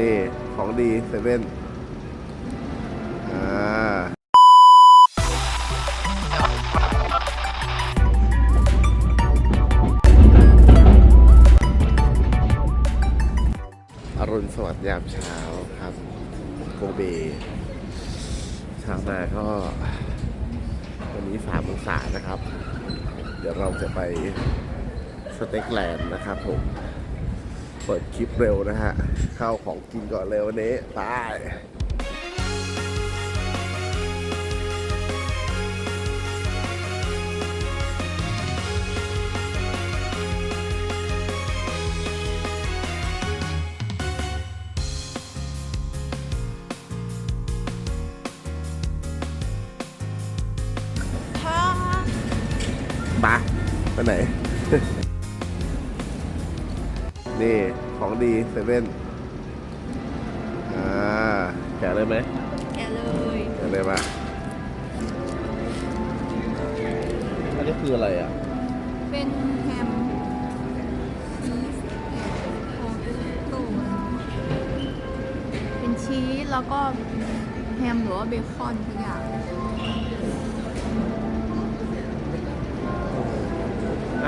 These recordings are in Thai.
นี่ของดีเซเว่นอ่าอรุณสวัสดิ์ยามเช้าครับ โกเบเช้ามาก็วันนี้สามองศานะครับ เดี๋ยวเราจะไปสเต็กแลนด์นะครับผม เปิดคลิปเร็วนะฮะเข้าของกินก่อนเร็ววันนี้ไปปะไปไหน นี่ของดีเซเว่นอ่าแกะเลยไหมแกะเลยแกะเลยปะอันนี้คืออะไรอะ เป็นแฮมชีสของโตเป็นชีสแล้วก็แฮมหรือว่าเบคอนทุกอย่างอ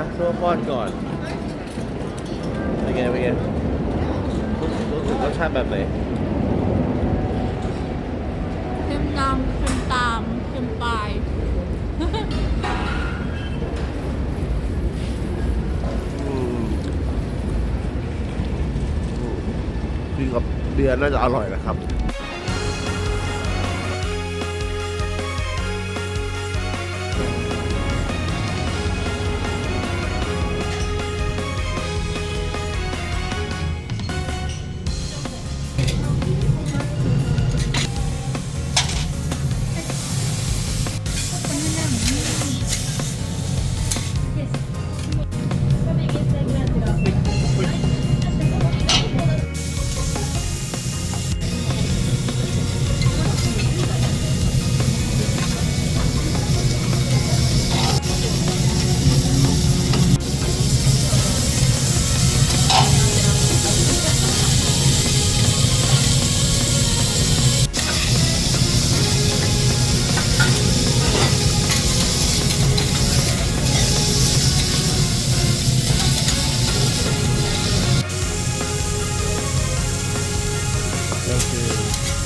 ะช่วยป้อนก่อน เป็นไงเป็นไงรู้รู้สึกรสชาติแบบไหนเค็มนำเค็มตามเค็มปลาย อืมอืมกินกับเบียร์น่าจะอร่อยนะครับ Joker.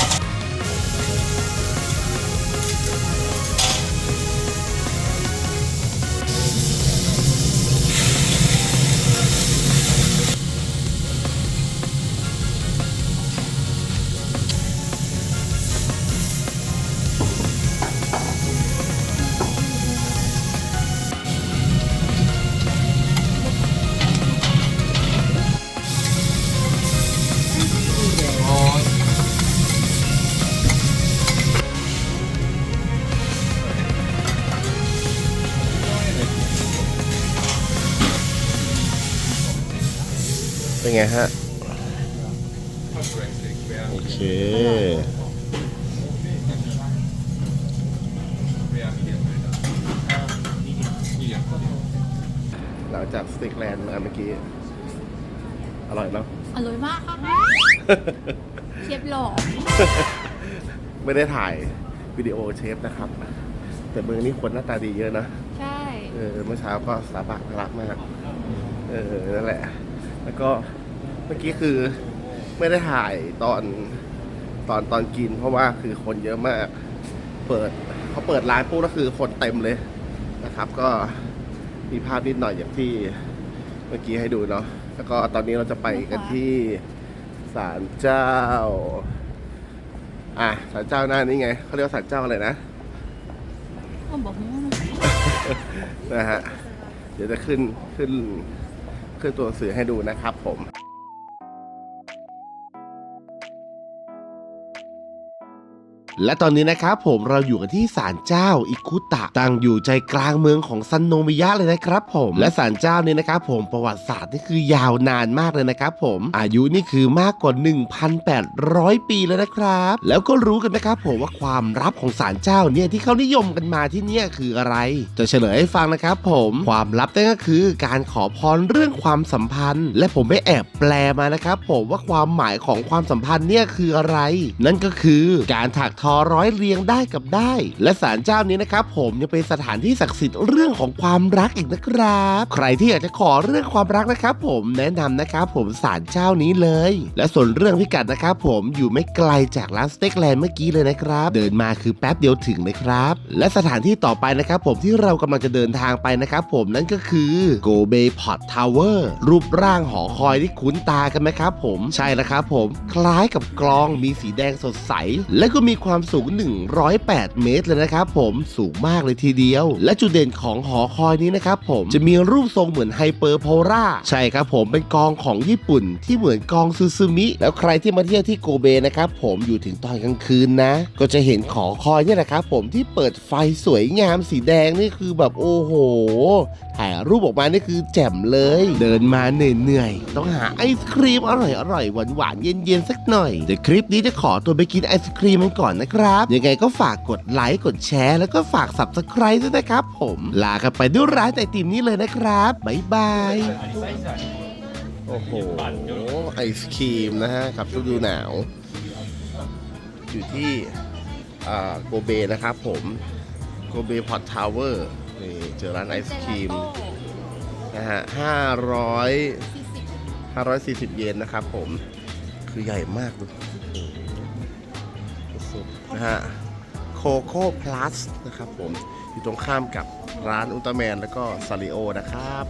เป็นไงฮะ โอเค หลังจากสเต็กแลนด์มาเมื่อกี้ อร่อยเนาะ อร่อยมากค่ะเชฟหล่อไม่ได้ถ่ายวิดีโอเชฟนะครับ แต่เมืองนี้คนหน้าตาดีเยอะนะ ใช่ เออเมื่อเช้าก็สาบะน่ารักมาก เออ นั่นแหละ แล้วก็เมื่อกี้คือไม่ได้ถ่ายตอนตอนตอนกิน เพราะว่าคือคนเยอะมาก เปิดเขาเปิดร้านปุ๊บก็คือคนเต็มเลยนะครับ ก็มีภาพนิดหน่อยอย่างที่เมื่อกี้ให้ดูเนาะแล้วก็ตอนนี้เราจะไปกันที่ศาลเจ้า อะศาลเจ้าหน้านี้ไงเขาเรียกว่าศาลเจ้าอะไรนะก็บอกว่านะฮะเดี๋ยวจะขึ้นขึ้น ขึ้นตัวหนังสือให้ดูนะครับผม และตอนนี้นะครับผมเราอยู่กันที่ศาลเจ้าอิคุตะตั้งอยู่ใจกลางเมืองของซันโนมิยะเลยนะครับผมและศาลเจ้านี้นะครับผมประวัติศาสตร์นี่คือยาวนานมากเลยนะครับผมอายุนี่คือมากกว่า 1,800 ปีแล้วนะครับ แล้วก็รู้กันนะครับผมว่าความลับของศาลเจ้าเนี่ยที่เขานิยมกันมาที่เนี่ยคืออะไร จะเฉลยให้ฟังนะครับผมความลับนั่นก็คือการขอพรเรื่องความสัมพันธ์ และผมไปแอบแปลมานะครับผมว่าความหมายของความสัมพันธ์เนี่ยคืออะไร นั่นก็คือการถักทอร้อยเรียงได้กับได้ และศาลเจ้านี้นะครับ ผมยังเป็นสถานที่ศักดิ์สิทธิ์เรื่องของความรักอีกนะครับ ใครที่อยากจะขอเรื่องความรักนะครับ ผมแนะนำนะครับ ผมศาลเจ้านี้เลย และส่วนเรื่องพิกัดนะครับ ผมอยู่ไม่ไกลจากร้านสเต็กแลนด์เมื่อกี้เลยนะครับ เดินมาคือแป๊บเดียวถึงเลยครับ และสถานที่ต่อไปนะครับ ผมที่เรากำลังจะเดินทางไปนะครับ ผมนั่นก็คือโกเบพอตทาวเวอร์รูปร่างหอคอยที่คุ้นตากันไหมครับ ผมใช่แล้วครับ ผมคล้ายกับกลองมีสีแดงสดใส และก็มีความความสูง 108 เมตรเลยนะครับผมสูงมากเลยทีเดียว และจุดเด่นของหอคอยนี้นะครับผมจะมีรูปทรงเหมือนไฮเปอร์โพล่าใช่ครับผมเป็นกองของญี่ปุ่นที่เหมือนกองซูซูมิ แล้วใครที่มาเที่ยวที่โกเบนะครับผมอยู่ถึงตอนกลางคืนนะ ก็จะเห็นหอคอยนี่แหละครับผมที่เปิดไฟสวยงามสีแดงนี่คือแบบโอ้โหถ่ายรูปออกมานี่คือแจ่มเลย เดินมาเหนื่อยๆต้องหาไอศครีมอร่อยๆหวานๆเย็นๆสักหน่อยเดี๋ยวคลิปนี้จะขอตัวไปกินไอศครีมมันก่อนนะครับ ยังไงก็ฝากกดไลค์กดแชร์ แล้วก็ฝาก subscribe ด้วยนะครับผมลากันไปด้วยร้านไอติมนี้เลยนะครับบ๊ายบายโอ้โหไอศครีมนะฮะกับฤดูหนาว อยู่ที่โกเบนะครับผมโกเบพอตทาวเวอร์นี่เจอร้านไอศครีมนะฮะห้าร้อยห้าร้อยสี่สิบเยนนะครับผม คือใหญ่มากดูสุดๆ นะฮะโคโค่พลัสนะครับผม อยู่ตรงข้ามกับร้านอุลตร้าแมนแล้วก็ซาริโอนะครับ